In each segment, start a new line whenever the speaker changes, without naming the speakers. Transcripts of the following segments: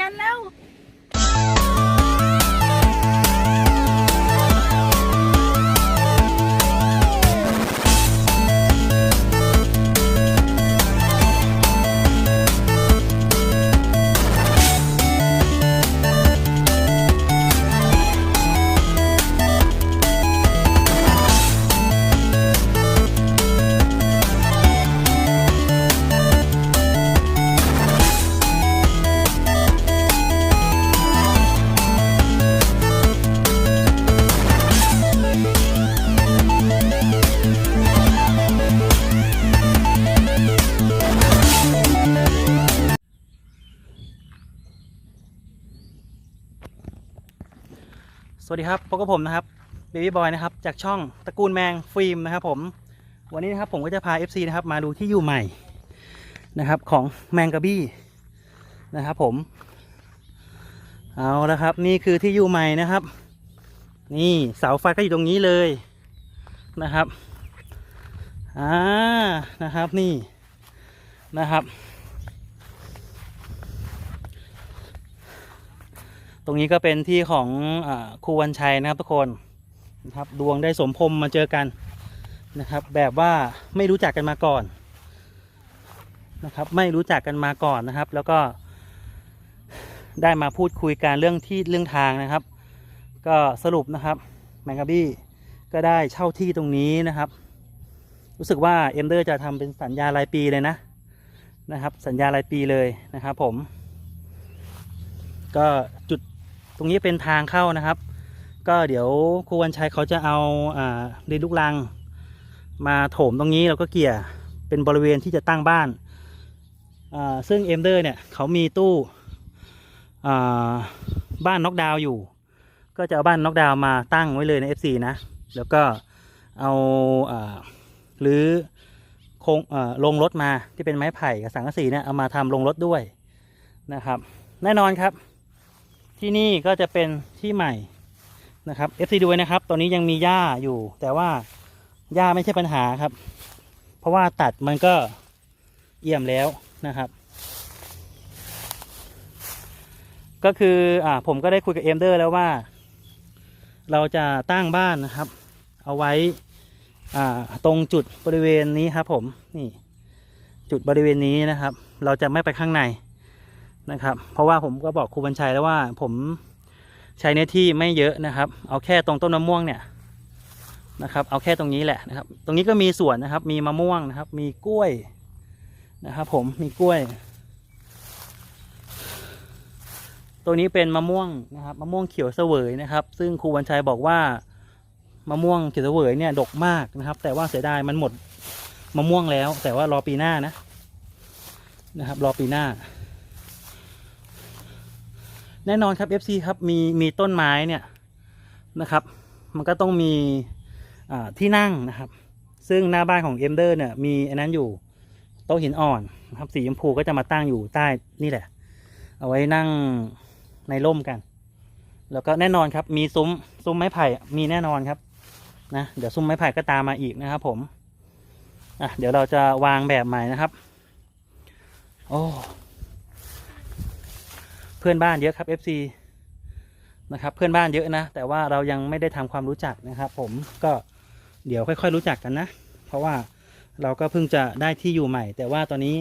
กันแล้ว
สวัสดีครับพบกับผมนะครับเบบี้บอยนะครับจากช่องตระกูลแมงฟิล์มนะครับผมวันนี้นะครับผมก็จะพา FC นะครับมาดูที่อยู่ใหม่นะครับของแมงกะบี้นะครับผมเอาละครับนี่คือที่อยู่ใหม่นะครับ นี่เสาไฟก็อยู่ตรงนี้เลยนะครับอ่านะครับนี่นะครับ ตรงนี้ก็เป็นที่ของอครูวันชัยนะครับทุกคนนะครับดวงได้สมพรมมาเจอกันนะครับ แบบว่าไม่รู้จักกันมาก่อนนะครับ ไม่รู้จักกันมาก่อนนะครับ แล้วก็ได้มาพูดคุยกันเรื่องที่เรื่องทางนะครับ ก็สรุปนะครับแมงกะบี้ก็ได้เช่าที่ตรงนี้นะครับ รู้สึกว่าเอ็มเดอร์จะทำเป็นสัญญารายปีเลยนะนะครับ สัญญารายปีเลยนะครับ ผม ก็จุด ตรงนี้เป็นทางเข้านะครับ ก็เดี๋ยวครูวันชัยเขาจะเอาดินลูกรัง มาโถมตรงนี้แล้วก็เกี่ยเป็นบริเวณที่จะตั้งบ้านาซึ่งเอมเดอร์เนี่ยเขามีตู้บ้านน็อกดาวอยู่ ก็จะเอาบ้านน็อกดาวมาตั้งไว้เลยใน FC นะ แล้วก็เอาอาหรือโครงลงรถมาที่เป็นไม้ไผ่กับสังกะสีเนี่ยเอามาทำลงรถด้วยนะครับ แน่นอนครับ ที่นี่ก็จะเป็นที่ใหม่นะครับ FC ดูไว้นะครับ ตอนนี้ยังมีหญ้าอยู่ แต่ว่าหญ้าไม่ใช่ปัญหาครับ เพราะว่าตัดมันก็เอี่ยมแล้วนะครับ ก็คืออ่าผมก็ได้คุยกับเอมเดอร์แล้วว่า เราจะตั้งบ้านนะครับ เอาไว้อ่าตรงจุดบริเวณนี้ครับผมนี่จุดบริเวณนี้นะครับ เราจะไม่ไปข้างใน นะครับ เพราะว่าผมก็บอกครูบัญชัยแล้วว่า ผมใช้เนื้อที่ไม่เยอะนะครับ เอาแค่ตรงต้นมะม่วงเนี่ยนะครับ เอาแค่ตรงนี้แหละนะครับ ตรงนี้ก็มีสวนนะครับ มีมะม่วงนะครับ มีกล้วยนะครับ ผมมีกล้วย ตัวนี้เป็นมะม่วงนะครับมะม่วงเขียวเสวยนะครับ ซึ่งครูบัญชัยบอกว่ามะม่วงเขียวเสวยเนี่ยดกมากนะครับ แต่ว่าเสียดายมันหมดมะม่วงแล้ว แต่ว่ารอปีหน้านะนะครับ รอปีหน้า แน่นอนครับ FC ครับมีมีต้นไม้เนี่ยนะครับ มันก็ต้องมีที่นั่งนะครับ ซึ่งหน้าบ้านของเอ็มเดอร์เนี่ยมีอันนั้นอยู่โต๊ะหินอ่อนนะครับสีชมพูก็จะมาตั้งอยู่ใต้นี่แหละ เอาไว้นั่งในร่มกัน แล้วก็แน่นอนครับมีซุ้มซุ้มไม้ไผ่มีแน่นอนครับนะเดี๋ยวซุ้มไม้ไผ่ก็ตามมาอีกนะครับผมอะเดี๋ยวเราจะวางแบบใหม่นะครับ โอ้ เพื่อนบ้านเยอะครับ FC นะครับเพื่อนบ้านเยอะนะ แต่ว่าเรายังไม่ได้ทำความรู้จักนะครับ ผมก็เดี๋ยวค่อย ๆ รู้จักกันนะ เพราะว่าเราก็เพิ่งจะได้ที่อยู่ใหม่ แต่ว่าตอนนี้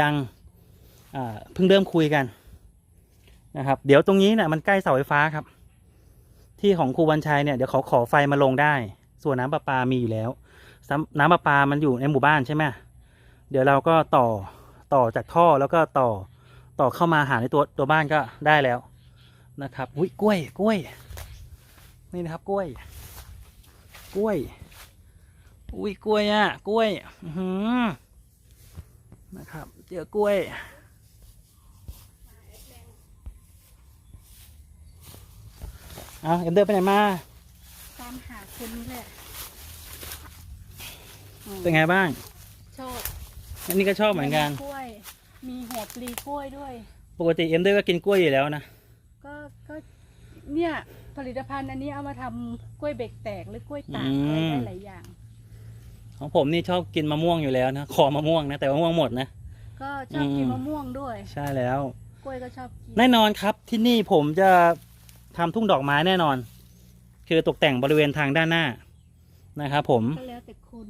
ยังเพิ่งเริ่มคุยกันนะครับ เดี๋ยวตรงนี้เนี่ยมันใกล้เสาไฟฟ้าครับ ที่ของครูวันชัยเนี่ยเดี๋ยวเขาขอไฟมาลงได้ ส่วนน้ำประปามีอยู่แล้ว น้ำประปามันอยู่ในหมู่บ้านใช่ไหมเดี๋ยวเราก็ต่อต่อจากท่อแล้วก็ต่อ ต่อเข้ามาหาในตัวตัวบ้านก็ได้แล้วนะครับอุ้ยกล้วยกล้วย นี่นะครับกล้วย กล้วยอุ้ยกล้วยอะกล้วยอือหือนะครับเจอกล้วยเอาเอ็มเดอร์ไปไหนมา
ตามหาคนนี้แหละอืม
เป็นไงบ้าง
ชอบ
อันนี้ก็ชอบเหมือนกัน
กล้วย มีหัวปลีกล้วยด้วย
ปกติเอ็มเดอร์ก็กินกล้วยอยู่แล้วนะ
ก็ก็เนี่ยผลิตภัณฑ์อันนี้เอามาทำกล้วยเบรกแตกหรือกล้วยตาก
อืม
อะไรได้หลายอย่าง
ของผมนี่ชอบกินมะม่วงอยู่แล้วนะคอมะม่วงนะแต่ว่ามะม่วงหมดนะ
ก็ชอบกิน
อืม
มะม่วงด้วย
ใช่แล้ว
กล้วยก็ชอบกิน
แน่นอนครับที่นี่ผมจะทำทุ่งดอกไม้แน่นอน คือตกแต่งบริเวณทางด้านหน้านะครับผม
ก็แล้วแต่คุณ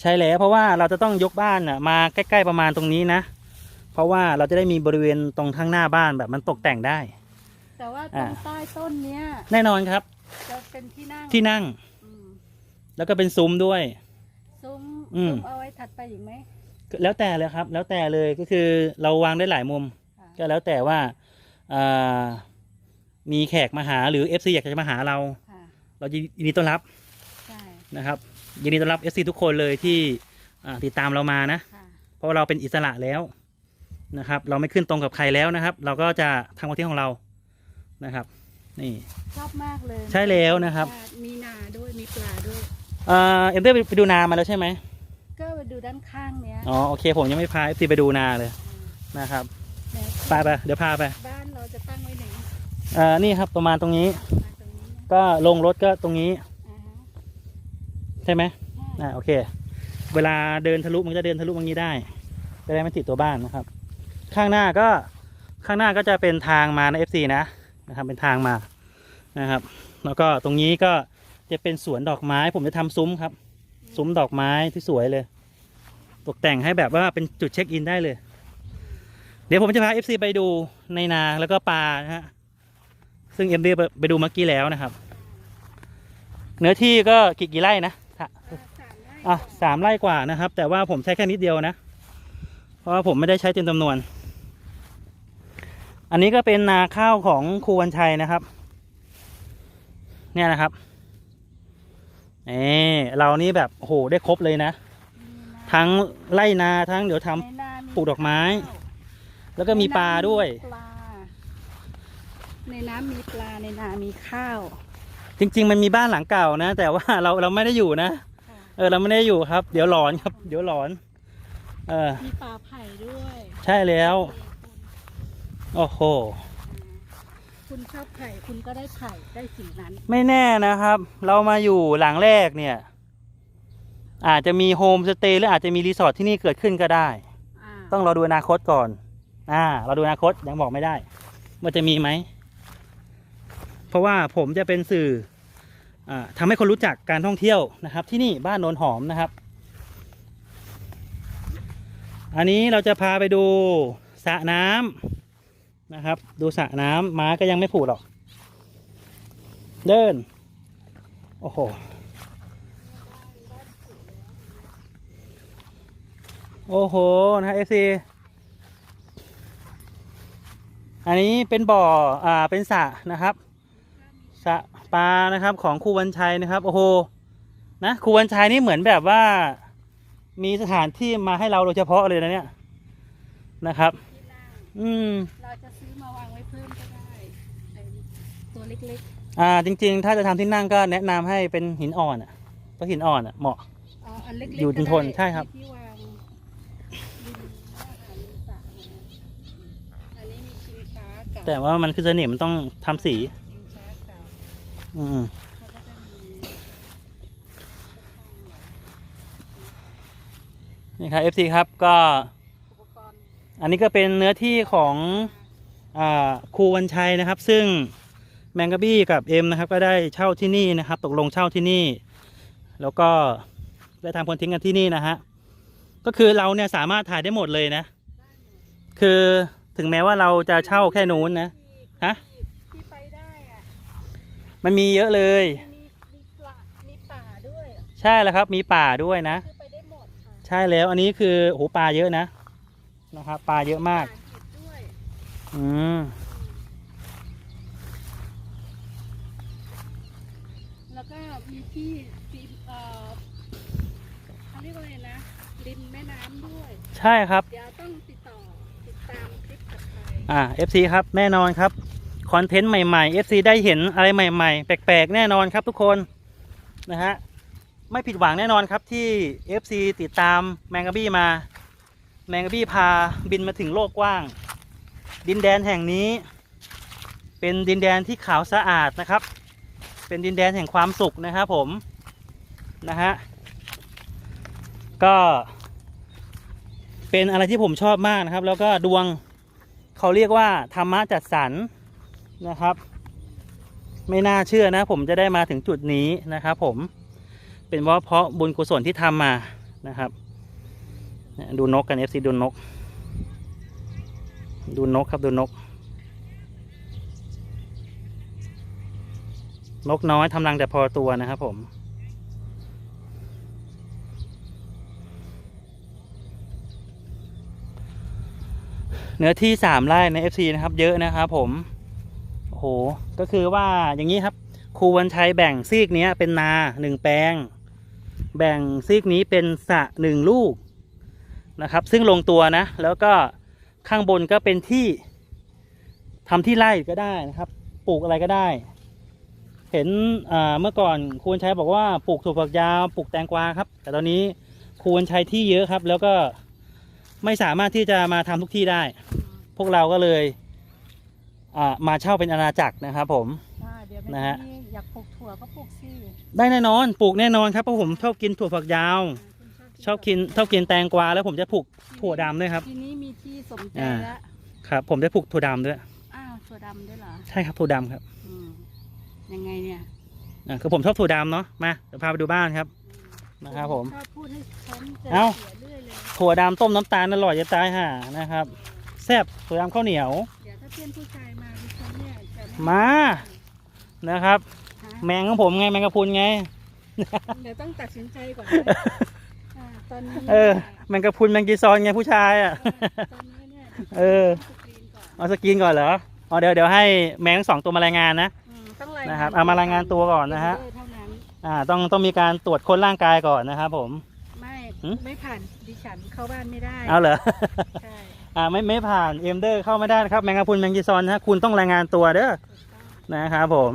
ใช่แล้วเพราะว่าเราจะต้องยกบ้านน่ะมาใกล้ ๆประมาณตรงนี้นะเพ ราะว่าเราจะได้มีบริเวณตรงข้างหน้าบ้านแบบมันตกแต่งได้
แต่ว่าตร
อ่า
งใต้ต้นเนี้ย
แน่นอนครับ
จะเป็นที่นั่ง
ที่นั่ง
อืม
แล้วก็เป็นซุ้มด้วย
ซุ้ม
อืม
ซุ้มเอาไว้ถัดไปอีกไหม
แล้วแต่เลยครับ แล้วแต่เลยก็คือเราวางได้หลายมุม
ค่ะ
ก็แล้วแต่ว่าอ่ามีแขกมาหาหรือ FC อยากจะมาหาเรา
ค่ะ
เรายินดีต้อนรับ
ใช่
นะครับยินดีต้อนรับ FC ทุกคนเลยที่อ่าติดตามเรามานะ
ค่ะ
เพราะว่าเราเป็นอิสระแล้ว นะครับ เราไม่ขึ้นตรงกับใครแล้วนะครับ เราก็จะทำคอนเทนต์ของเรานะครับ นี่
ชอบมากเลย
ใช่แล้วนะครับ
มีนาด้วยมีปลาด้วย
เอ่อเอ็มได้ไปดูนามาแล้วใช่ไหม
ก็ไปดูด้านข้างเนี้ย
อ๋อโอเค ผมยังไม่พา FC ไปดูนาเลยนะครับ
แล้ว
ไปไปเดี๋ยวพาไป
บ้านเราจะตั้งไว้ไหน
เอ่อนี่ครับประมาณตรงนี้
มาตรงนี้นะ
ก็ลงรถก็ตรงนี้
อ่าฮะ
ใช่ไหม
ใช่
อ่าโอเค เวลาเดินทะลุมันจะเดินทะลุตรงนี้ได้จะได้ไม่ติดตัวบ้านนะครับ ข้างหน้าก็ข้างหน้าก็จะเป็นทางมาใน FC นะนะครับเป็นทางมานะครับ แล้วก็ตรงนี้ก็จะเป็นสวนดอกไม้ ผมจะทำซุ้มครับ ซุ้มดอกไม้ที่สวยเลย ตกแต่งให้แบบว่าเป็นจุดเช็คอินได้เลย เดี๋ยวผมจะพา FC ไปดูในนาแล้วก็ปลานะฮะซึ่งเอ็มดีไปดูเมื่อกี้แล้วนะครับ เนื้อที่ก็กี่กี่ไร่นะ
อ่าสามไร่
อะสามไร่กว่านะครับ แต่ว่าผมใช้แค่นิดเดียวนะ เพราะว่าผมไม่ได้ใช้เต็มจำนวน อันนี้ก็เป็นนาข้าวของครูวันชัยนะครับ เนี่ยนะครับเออเรานี่แบบโอ้โหได้ครบเลยนะ
มีนา
ทั้งไร่นาทั้งเดี๋ยวทำ
ในนามี
ปลูกดอกไม้
ข้าว
แล้วก็มีปลาด้วย
ในน้ำมีปลาในน้ำมีปลาในนามีข้าว
จริง ๆ มันมีบ้านหลังเก่านะ แต่ว่าเราเราไม่ได้อยู่นะ
ค่ะ
เออเราไม่ได้อยู่ครับ เดี๋ยวหลอนครับ เดี๋ยวหลอน เออ
มีปลาไผ่ด้วย
ใช่แล้ว โอ้โห
คุณชอบไผ่คุณก็ได้ไผ่ได้สิ่งนั้น
ไม่แน่นะครับ เรามาอยู่หลังแรกเนี่ย อาจจะมีโฮมสเตย์หรืออาจจะมีรีสอร์ทที่นี่เกิดขึ้นก็ได้
อ่า
ต้องรอดูอนาคตก่อน อ่า เราดูอนาคตยังบอกไม่ได้ว่าจะมีไหม เพราะว่าผมจะเป็นสื่ออ่าทำให้คนรู้จักการท่องเที่ยวนะครับ ที่นี่บ้านโนนหอมนะครับ อันนี้เราจะพาไปดูสระน้ำ นะครับ ดูสระน้ำม้าก็ยังไม่ผูดหรอก เดิน โอ้โห โอ้โห นะเอซีอันนี้เป็นบ่อ อ่า เป็นสระนะครับ สระปลานะครับของครูวันชัยนะครับ โอ้โห นะครูวันชัยนี่เหมือนแบบว่า มีสถานที่มาให้เราโดยเฉพาะเลยนะเนี่ย นะครับ อืม
เราจะซื้อมาวางไว้เพิ่มก็ได้ไอ้ตัวเล็ก
อ่าจริง ๆ ถ้าจะทำที่นั่งก็แนะนำให้เป็นหินอ่อนอะเพราะหินอ่อนอะเหมาะ
ๆอ๋ออันเล็กๆ
อยู่
ก็
ทน
ได้
ใช่ครับ
ที่วางริมหน้าหาดริมสระนะอันนี้มีชิงช้าเก่า
แต่ว่ามันคือเสน่ห์มันต้องทำสี
ชิงช้าเก่า
อืม
เขาก็จะมี
นี่ครับ FC ครับก็
อุปกรณ์
อันนี้ก็เป็นเนื้อที่ของอ่าครูวันชัยนะครับ ซึ่ง แมงกะบี้กับเอ็มนะครับก็ได้เช่าที่นี่นะครับ ตกลงเช่าที่นี่ แล้วก็ได้ทำคอนเทนต์กันที่นี่นะฮะก็คือเราเนี่ยสามารถถ่ายได้หมดเลยนะ คือถึงแม้ว่าเราจะเช่าแค่นู้นนะฮะ
ที่ไปได้อะ
มันมีเยอะเลย
มีมีปลามีป่าด้วยอะ
ใช่แล้วครับ มีป่าด้วยนะ
คือไปได้หมดค่ะ
ใช่แล้วอันนี้คือโอ้โหปลาเยอะนะนะครับปลาเยอะมาก
ป่หิบด้วย
อืม
แล้วก็มี ที่ริมเอ่อเขาเรียกว่าอะไรนะริมแม่น้ำด้วย
ใช่ครับ
เดี๋ยวต้องติดต่อติดตามคลิปถัดไป
อ่า FC ครับแน่นอนครับคอนเทนต์ใหม่ๆ FC ได้เห็นอะไรใหม่ ๆ แปลกๆ แน่นอนครับทุกคนนะฮะไม่ผิดหวังแน่นอนครับที่ FC ติดตามแมงกะบี้มา แมงกะบี้พาบินมาถึงโลกกว้าง ดินแดนแห่งนี้ เป็นดินแดนที่ขาวสะอาดนะครับ เป็นดินแดนแห่งความสุขนะครับผมนะฮะก็เป็นอะไรที่ผมชอบมากนะครับ แล้วก็ดวงเขาเรียกว่าธรรมะจัดสรรนะครับ ไม่น่าเชื่อนะ ผมจะได้มาถึงจุดนี้นะครับ ผมเป็นเพราะเพราะบุญกุศลที่ทำมานะครับดูนกกัน FC ดูนก ดูนกครับดูนก นกน้อยทำรังแต่พอตัวนะครับผมเนื้อที่สามไร่ใน FC นะครับ เยอะนะครับผมโอ้โหก็คือว่าอย่างนี้ครับครูวันชัยแบ่งซีกนี้เป็นนาหนึ่งแปลง แบ่งซีกนี้เป็นสะหนึ่งลูกนะครับ ซึ่งลงตัวนะ แล้วก็ข้างบนก็เป็นที่ทำที่ไร่ก็ได้นะครับ ปลูกอะไรก็ได้ เห็นอ่าเมื่อก่อนครูวันชัยบอกว่าปลูกถั่วฝักยาวปลูกแตงกวาครับ แต่ตอนนี้ครูวันชัยที่เยอะครับ แล้วก็ไม่สามารถที่จะมาทำทุกที่ได้ พวกเราก็เลยอ่ามาเช่าเป็นอาณาจักรนะครับ ผม
อ่าเดี๋ยว
นะฮะ
แม่นี่อยากปลูกถั่วก็ปลูกสิ
ได้แน่นอนปลูกแน่นอนครับเพราะผมชอบกินถั่วฝักยาว ชอบกินชอบกินแตงกวาแล้วผมจะปลูกถั่วดำด้วยครับ
ทีนี้มีที่สมใจ
อ่า
แล้ว
ครับ ผมจะปลูกถั่วดำด้วย
อ้าวถั่วดำด้วยเหรอ
ใช่ครับถั่วดำครับ
อืม ยังไงเนี่ย
อ่าคือผมชอบถั่วดำเนาะมาเดี๋ยวพาไปดูบ้านครับนะครับผม
ชอบพูดให้ฉันจะ
เอ้า
เสียเรื่อยเลย
ถั่วดำต้มน้ำตาลอร่อยจะตายห่านะครับแซ่บถั่วดำข้าวเหนียว
เดี๋ยวถ้าเพื่อนผู้ชายมาดิฉันเนี่ยจะไมา
นะครับ
ฮะ
แมงของผมไงแมงกะพรุนไง
เดี๋ยวต้องตัดสินใจก่อนนะอ่าตอนนี้
เออ แมงกะพรุนแมงกีซอนไงผู้ชายอะ
เออตอนนี้เนี่ย
เออ
ต้องสกรีนก่อน
เอาสกรีนก่อนเหรออ๋อเดี๋ยวเดี๋ยวให้แมงทั้งสองตัวมารายงานนะ นะครับเอามารายงานตัวก่อนนะฮะ
เท่านั้น
อ่าต้องต้องมีการตรวจค้นร่างกายก่อนนะครับผม
ไม่
หืม
ไม่ผ่านดิฉันเข้าบ้านไม่ได้
เอาเหรอ
ใช่
อ่าไม่ไม่ผ่านเอ็มเดอร์เข้าไม่ได้นะครับ แมงกะพรุนแมงกีซอนนะฮะคุณต้องรายงานตัวเด้อ
ถูกต้อง
นะครับผม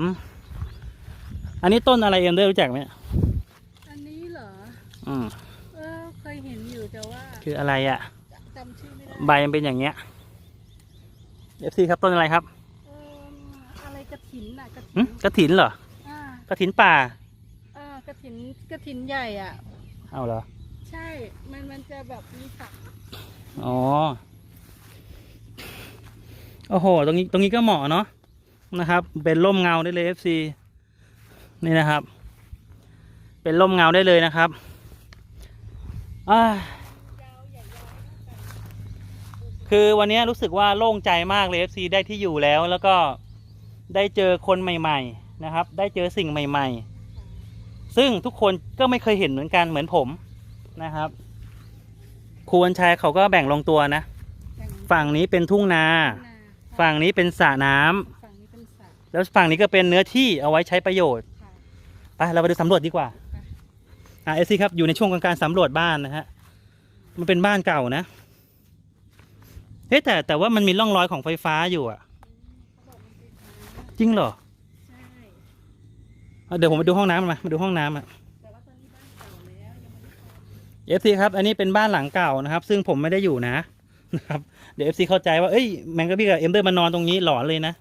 อันนี้ต้นอะไรเอ็มเดอร์รู้จักไหม
อันนี้เหรอ
อืม
เออเคยเห็นอยู่แต่ว่า
คืออะไรอะ่ะ
จำชื่อไม่ได้
ใบมันเป็นอย่างเงี้ยเอฟซีครับต้นอะไรครับ
เอออะไรกระ ถินน่ะกระ
หึ
ถิน
กระถินเหรอ
อ่า ก
ระถินป่า
อ่ากระถินกระถินใหญ่อะ
เอาเหรอ
ใช่ มันมันจะแบบมีฝัก
อ๋อ โอ้โห ตรงนี้ ตรงนี้ก็เหมาะเนาะ นะครับ เป็นร่มเงาได้เลยเอฟซีนี่นะครับ เป็นร่มเงาได้เลยนะครับอ่ายคือวันนี้รู้สึกว่าโล่งใจมากเลย FC ได้ที่อยู่แล้ว แล้วก็ ได้เจอคนใหม่ ๆนะครับ ได้เจอสิ่งใหม่ ๆ ซึ่งทุกคนก็ไม่เคยเห็นเหมือนกันเหมือนผมนะครับครูวันชัยเขาก็แบ่งลงตัวนะ
อย่าง
ฝั่งนี้เป็นทุ่งนา
นา
ฝั่งนี้เป็นสระน้ำ
ฝั่งนี้เป็นสระ
แล้วฝั่งนี้ก็เป็นเนื้อที่เอาไว้ใช้ประโยชน์
ค่ะ
ไปเราไปดูสำรวจดีกว่า
ไป
อ่าเอซีครับอยู่ในช่วงของการสำรวจบ้านนะฮะมันเป็นบ้านเก่านะเฮ้ยแต่แต่ว่ามันมีร่องรอยของไฟฟ้าอยู่อะ ริงเหรอำ
ใช่
เอาเดี๋ยวผมไปดูห้องน้ำมามาดูห้องน้ำอะ
แต่ว่าตอนนี้บ้านเก่าแล้วยังไม่ได้ท
เอฟซีครับ อันนี้เป็นบ้านหลังเก่านะครับ ซึ่งผมไม่ได้อยู่นะนะครับ เดี๋ยวเอฟซีเข้าใจว่าเอ้ยแมงกะพี่กับเอ็มเดอร์มานอนตรงนี้หลอนเลยนะ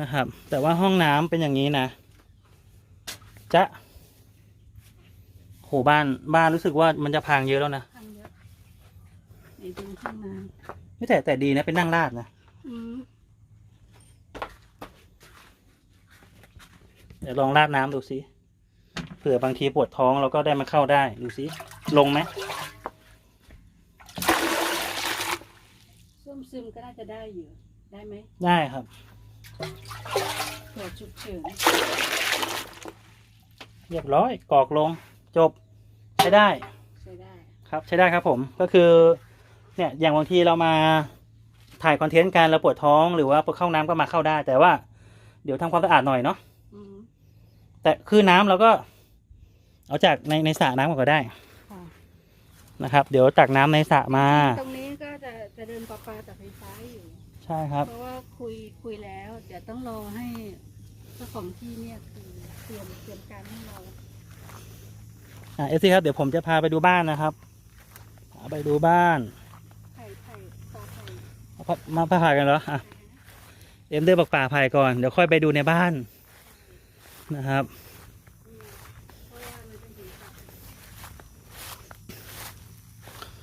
นะครับ แต่ว่าห้องน้ำเป็นอย่างนี้นะจะโหบ้านบ้านรู้สึกว่ามันจะพังเยอะแล้วนะำ
ทำเยอะในตรงข้างน้
ไม่แต่แต่ดีนะเป็นนั่งราดนะำ
อืม
เดี๋ยวลองราดน้ำดูสิเผื่อบางทีปวดท้องเราก็ได้มาเข้าได้ดูสิลงไหม
ส้มซึมก็น่าจะได้อยู่ได้ไหม
ได้ครับ
เผื่อฉุกเฉิน
เรียบร้อยกรอกลงจบใช้ได้
ใช้ได้
ครับใช้ได้ครับผมก็คือเนี่ยอย่างบางทีเรามาถ่ายคอนเทนต์กันเราปวดท้องหรือว่าปวดเข้าน้ำก็มาเข้าได้ แต่ว่าเดี๋ยวทำความสะอาดหน่อยเนาะ
อืม
แต่คือน้ำเราก็ เอาจากในในสระน้ำก่อนก็ได้
ค่ะ
นะครับ เดี๋ยวตักน้ำในสระมา
ตรงนี้ก็จะจะเดินประปาจากไฟฟ้าอยู่
ใช่ครับ
เพราะว่าคุยคุยแล้ว เดี๋ยวต้องรอให้เจ้าของที่เนี่ยคือเตรียมเตรียมการให้เรา
อ่าเอฟซีครับ เดี๋ยวผมจะพาไปดูบ้านนะครับพาไปดูบ้าน
ไผ่ไผ่ต่อไผ่
เอาพับมาผ่ากันเหรออะเอ็มเดอร์บอกป่าไผ่ก่อน เดี๋ยวค่อยไปดูในบ้าน นะครับ
เพราะว่ามันจะอยู่กับ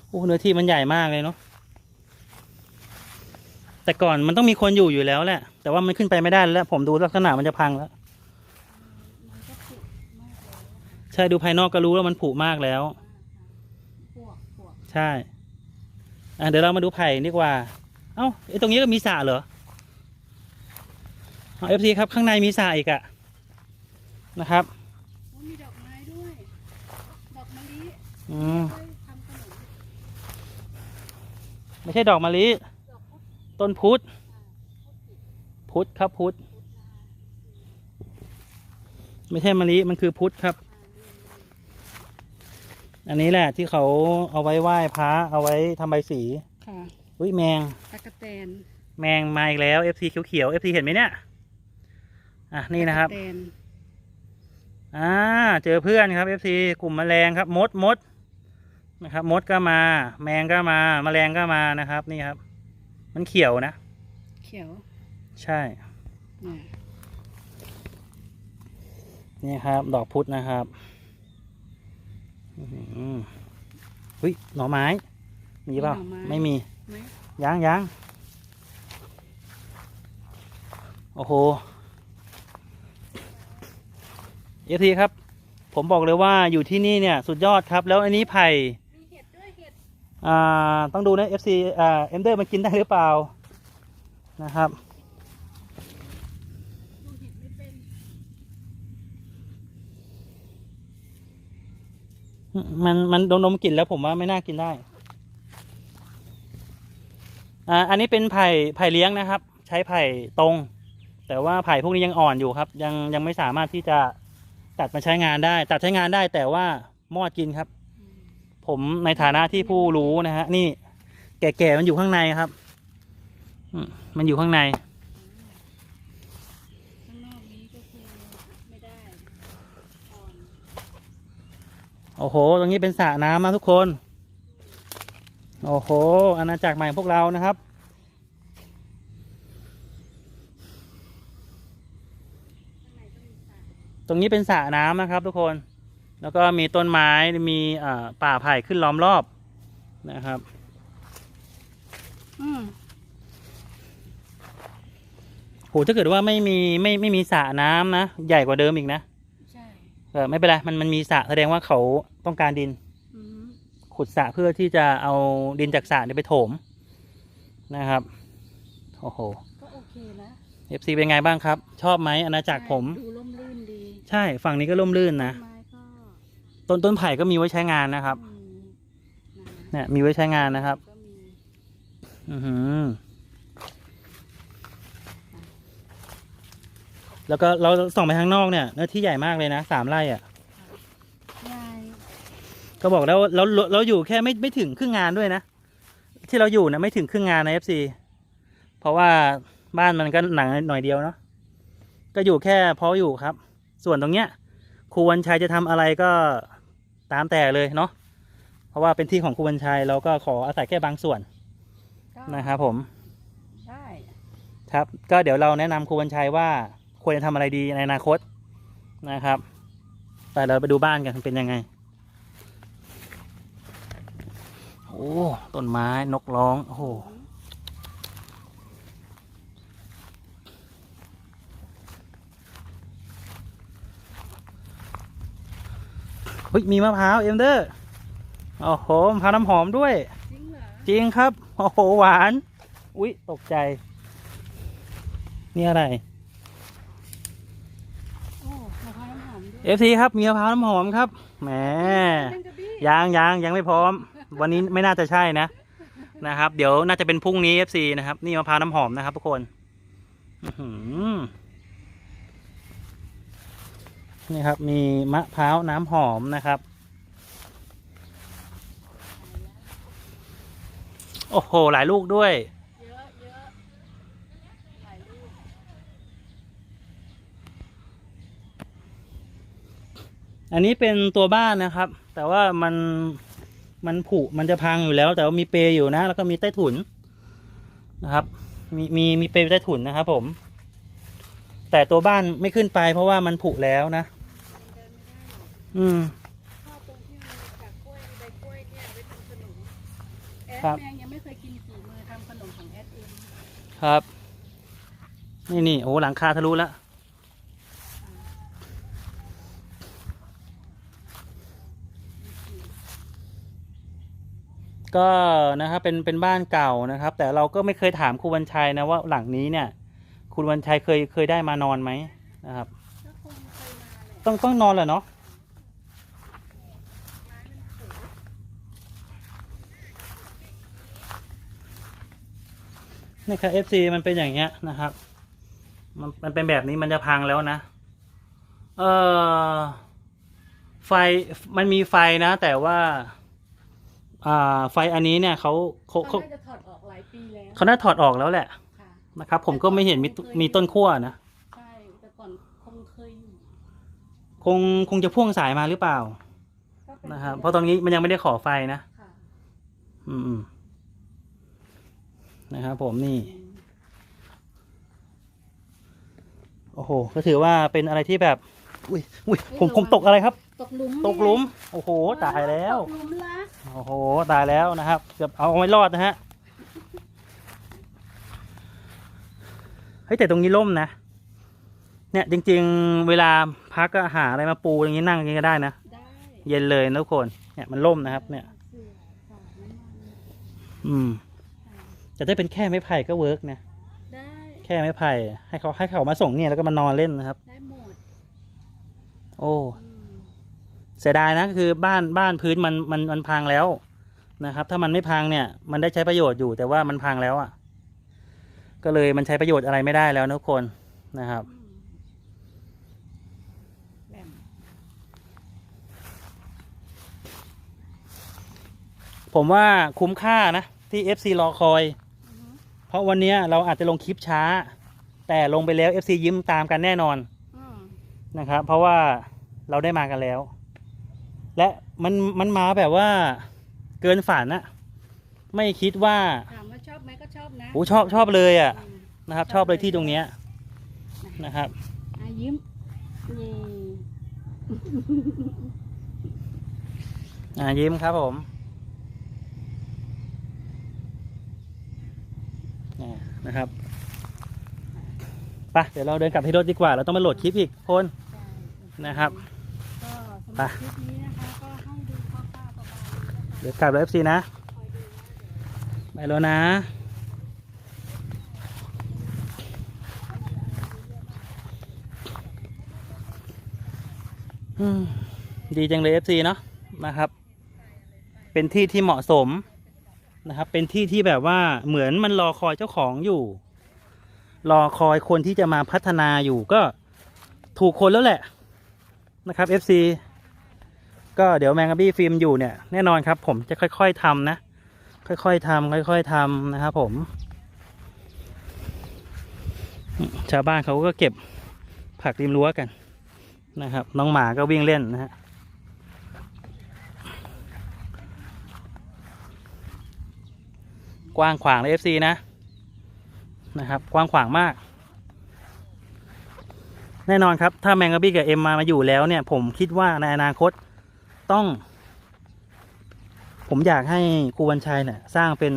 โอ้อ้เนื้อที่มันใหญ่มากเลยเนาะแต่ก่อนมันต้องมีคนอยู่อยู่แล้วแหละ แต่ว่ามันขึ้นไปไม่ได้แล้ว ผมดูลักษณะมันจะพังแล้ว ใช่ดูภายนอกก็รู้ว่ามันผุมากแล้วใช่อะเดี๋ยวเรามาดูไผ่ดีกว่า เอ้าไอ้ตรงนี้ก็มีสระเหรอเอฟซีครับข้างในมีสระอีกอะ นะครับ
โอ้มีดอกไม้ด้วยดอกมะลิ
อืม
ค่อยทำขนม
ไม่ใช่ดอกมะลิ
ดอกพุธ
ต้นพุทธพุทธครับพุทธไม่ใช่มะลิมันคือพุทธครับ อันนี้แหละที่เขาเอาไว้ไหว้พระเอาไว้ทำใบสี
ค่ะ
อุ้ยแมง
ตะกะแตน
แมงมาอีกแล้ว FC เขียวๆ FC เห็นไหมเนี่ย อะ นี่นะครับ
ตกแตน
อ่าเจอเพื่อนครับ FC กลุ่มแมลงครับมดมดนะครับ มดก็มา แมงก็มาแมลงก็มานะครับ นี่ครับ มันเขียวนะ
เขียว
ใช่
เนี่ย
นี่ครับ ดอกพุธนะครับอื้อหือเฮ้ยหน่อไม้ มีเปล่าไม่มี
ไหม
ยังยังโอ้โห เอฟทีครับ ผมบอกเลยว่าอยู่ที่นี่เนี่ยสุดยอดครับ แล้วอันนี้ไผ่
มีเห็ดด้วยเห็ด
อ่าต้องดูนะ FC อ่าเอ็มเดอร์มันกินได้หรือเปล่านะครับ
ดูเห็ดไม่เป็น
มันมันดมดมกลิ่นแล้วผมว่าไม่น่ากินได้อ่าอันนี้เป็นไผ่ไผ่เลี้ยงนะครับ ใช้ไผ่ตรง แต่ว่าไผ่พวกนี้ยังอ่อนอยู่ครับ ยังยังไม่สามารถที่จะ ตัดมาใช้งานได้ ตัดใช้งานได้แต่ว่ามอดกินครับ
อืม
ผมในฐานะที่ผู้รู้นะฮะ นี่ แก่ๆมันอยู่ข้างในครับอืมมันอยู่ข้างใน
ข้างนอกนี้ก็คือไม่ได้อ่อน
โอ้โห ตรงนี้เป็นสระน้ำนะทุกคน โอ้โห อาณาจักรใหม่พวกเรานะครับ
ข้างในก็มีสา
ตรงนี้เป็นสระน้ำนะครับทุกคน แล้วก็มีต้นไม้ มีอ่าป่าไผ่ขึ้นล้อมรอบนะครับ
อืม
โหถ้าเกิดว่าไม่มีไม่ไม่มีสระน้ำนะ ใหญ่กว่าเดิมอีกนะ
ใช่
เออไม่เป็นไร มันมันมีสระแสดงว่าเขาต้องการดิน
อืม
ขุดสระเพื่อที่จะเอาดินจากสระเนี่ยไปถมนะครับ โอ้โห
ก็โอเคนะ
FC เป็นไงบ้างครับ ชอบไหมอาณาจักรผม
ดูร่มรื่นดี
ใช่ฝั่งนี้ก็ร่มรื่นนะ
ไม้ก็
ต้นต้นไผ่ก็มีไว้ใช้งานนะครับ
มีนะ
เนี่ยมีไว้ใช้งานนะครับ
ก็มี
อือหือ แล้วก็เราส่องไปข้างนอกเนี่ยเนื้อที่ใหญ่มากเลยนะสามไร่อะ
ยาย
ก็บอกแล้วเราเราเราอยู่แค่ไม่ไม่ถึงครึ่งงานด้วยนะ ที่เราอยู่นะไม่ถึงครึ่งงานใน FC เพราะว่าบ้านมันก็หนังหน่อยเดียวเนาะก็อยู่แค่พออยู่ครับ ส่วนตรงเนี้ยครูวันชัยจะทำอะไรก็ตามแต่เลยเนาะเพราะว่าเป็นที่ของครูวันชัยเราก็ขออาศัยแค่บางส่วน
ก็
นะครับผม
ได้
ครับ ก็เดี๋ยวเราแนะนำครูวันชัยว่าควรจะทำอะไรดีในอนาคตนะครับไปเราไปดูบ้านกันเป็นยังไงโอ้ต้นไม้นกร้องโอ้ เฮ้ยมีมะพร้าวเอ็มเดอร์โอ้โหมะพร้าวน้ำหอมด้วย
จริงเหรอ
จริงครับ โอ้โหหวาน อุ๊ยตกใจ นี่อะไร
โอ้มะพร้าวน้ำหอมด้วย
เอฟซีครับมีมะพร้าวน้ำหอมครับแหม
เล่นกับบี้
ยังยังยังไม่พร้อม วันนี้ไม่น่าจะใช่นะนะครับ เดี๋ยวน่าจะเป็นพรุ่งนี้ FC นะครับ นี่มะพร้าวน้ำหอมนะครับทุกคน อื้อหือ นี่ครับมีมะพร้าวน้ำหอมนะครับ โอ้โห หลายลูกด้วย
อั
นนี้เป็นตัวบ้านนะครับ แต่ว่ามันมันผุมันจะพังอยู่แล้ว แต่ว่ามีเปรย์อยู่นะ แล้วก็มีใต้ถุนนะครับ มีมีมีเปรย์ใต้ถุนนะครับผมแต่ตัวบ้านไม่ขึ้นไปเพราะว่ามันผุแล้วนะ
เดินไม่ได้หร อก
อืม
ชอบตรงที่มีจากกล้วยใบกล้วยเนี่ยไว้ทำขนมแอด
ครับ
แมงยังไม่เคยกินฝีมือทำขนมของแอดเอง
ครับ นี่นี่โอ้หลังคาทะลุแล้วก็นะครับเป็นเป็นบ้านเก่านะครับ แต่เราก็ไม่เคยถามครูวันชัยนะว่าหลังนี้เนี่ยคุณวันชัยเคยเคยได้มานอนไหมนะครับ
ก็คงเคยมาแหละ
ต้องต้องนอนแหละเนาะ
ไม้มันสูง
นี่ครับ FC มันเป็นอย่างเงี้ยนะครับ มันมันเป็นแบบนี้มันจะพังแล้วนะ เออไฟมันมีไฟนะ แต่ว่าอ่าไฟอันนี้เนี่ยเขาเขา
เขา
เขา
น่าจะถอดออกหลายปีแล้ว
เขาน่าถอดออกแล้วแหละ
ค่ะ
นะครับ ผมก็ไม่เห็นมีมีต้นขั้วนะ
ใช่แต่ก่อนคงเคยอยู่
คงคงจะพ่วงสายมาหรือเปล่า
ก็เป็น
นะครับเพราะตอนนี้มันยังไม่ได้ขอไฟนะ
ค่ะ
อืมอืม นะครับผมนี่
อืม
โอ้โหก็ถือว่าเป็นอะไรที่แบบอุ้ยอุ้ยผมผมตกอะไรครับ
ตกหลุม
ตกหลุม โอ้โหตายแล้ว
ตกหลุมรัก
โอ้โหตายแล้วนะครับเกือบเอาไม่รอดนะฮะเฮ้ยแต่ตรงนี้ล่มนะ เนี่ยจริง ๆ เวลาพักก็หาอะไรมาปูอย่างนี้นั่งอย่างนี้ก็ได้นะ
ได้
เย็นเลยนะทุกคน เนี่ยมันล่มนะครับ เนี่ย
เสือฝาดน้ำมัน
อืม
ค่ะ
แต่ถ้าเป็นแค่ไม้ไผ่ก็เวิร์กนะ
ได้
แค่ไม้ไผ่ให้เขาให้เขามาส่งเนี่ยแล้วก็มานอนเล่นนะครับ
ได้หมด
โอ้
อืม
เสียดายนะคือบ้านบ้านพื้นมันมันมันพังแล้วนะครับ ถ้ามันไม่พังเนี่ย มันได้ใช้ประโยชน์อยู่แต่ว่ามันพังแล้วอะ่ะ ก็เลยมันใช้ประโยชน์อะไรไม่ได้แล้วนะทุกคนนะครับ
อืมแหลม
ผมว่าคุ้มค่านะ ที่ FC รอคอย
อือฮึ
เพราะวันเนี้ยเราอาจจะลงคลิปช้า แต่ลงไปแล้ว FC ยิ้มตามกันแน่นอน
อืม
นะครับ เพราะว่าเราได้มากันแล้ว และมันมันมาแบบว่าเกินฝันอะไม่คิดว่า
ถามว่าชอบไหมก็ชอบนะ
โอ้ชอบชอบเลยอะ
อืม
นะครับ ชอบเลยที่ตรงเนี้ยนะครับ
อะยิ้มนี่
อ่ายิ้มครับผมอ่า นะครับไปเดี๋ยวเราเดินกลับที่รถดีกว่า เราต้องมาโหลดคลิปอีกคน
ใช่
นะครับ
ก็สำหรับคลิปนี้นะคะก็ให้ดูคร่าวๆประมาณนี้นะคะ
เดี๋ยวกลับรถเอฟซีนะ
คอยดูนะเดี๋ยว
ไปแล้วนะอืมดีจังเลยเอฟซีเนาะนะครับ เป็นที่ที่เหมาะสม นะครับ เป็นที่ที่แบบว่าเหมือนมันรอคอยเจ้าของอยู่ รอคอยคนที่จะมาพัฒนาอยู่ก็ถูกคนแล้วแหละนะครับ FC ก็เดี๋ยวแมงกะบี้ฟิล์มอยู่เนี่ยแน่นอนครับ ผมจะค่อย ๆทำนะ ค่อย ๆทำค่อย ๆทำนะครับผม ชาวบ้านเขาก็เก็บผักริมรั้วกันนะครับ น้องหมาก็วิ่งเล่นนะฮะ กว้างขวางเลยเอฟซีนะนะครับ กว้างขวางมาก แน่นอนครับ ถ้าแมงกะบี้กับเอ็มมามาอยู่แล้วเนี่ย ผมคิดว่าในอนาคตต้อง ผมอยากให้ครูวันชัยเนี่ยสร้างเป็น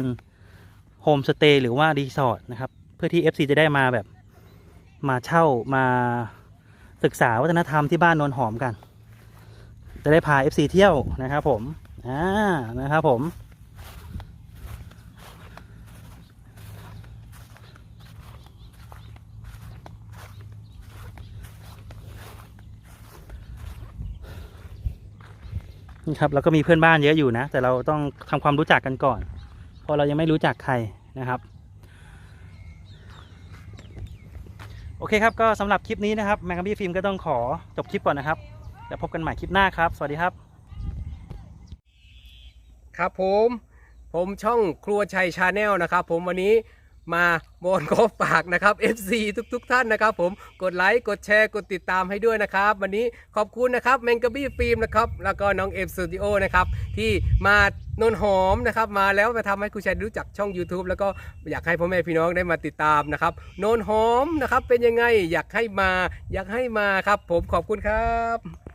โฮมสเตย์หรือว่ารีสอร์ทนะครับ เพื่อที่ FC จะได้มาแบบมาเช่ามาศึกษาวัฒนธรรมที่บ้านนนหอมกัน จะได้พา FC เที่ยวนะครับผม อ่า นะครับผม นี่ครับแล้วก็มีเพื่อนบ้านเยอะอยู่นะ แต่เราต้องทำความรู้จักกันก่อน เพราะเรายังไม่รู้จักใครนะครับ โอเคครับก็สำหรับคลิปนี้นะครับแมงกะบี้ฟิล์มก็ต้องขอจบคลิปก่อนนะครับแล้วพบกันใหม่คลิปหน้าครับ สวัสดีครับ
ครับผม ผมช่องครัวชัยชาแนลนะครับ ผมวันนี้ มาบอนขอฝากนะครับ FC ทุกๆทท่านนะครับ ผมกดไลค์กดแชร์กดติดตามให้ด้วยนะครับ วันนี้ขอบคุณนะครับแมงกะบี้ฟิล์มนะครับแล้วก็น้องเอฟสตูดิโอนะครับที่มาโนนหอมนะครับมาแล้วมาทำให้คุณชัยรู้จักช่อง YouTube แล้วก็อยากให้พ่อแม่พี่น้องได้มาติดตามนะครับโนนหอมนะครับเป็นยังไงอยากให้มาอยากให้มาครับ ผมขอบคุณครับ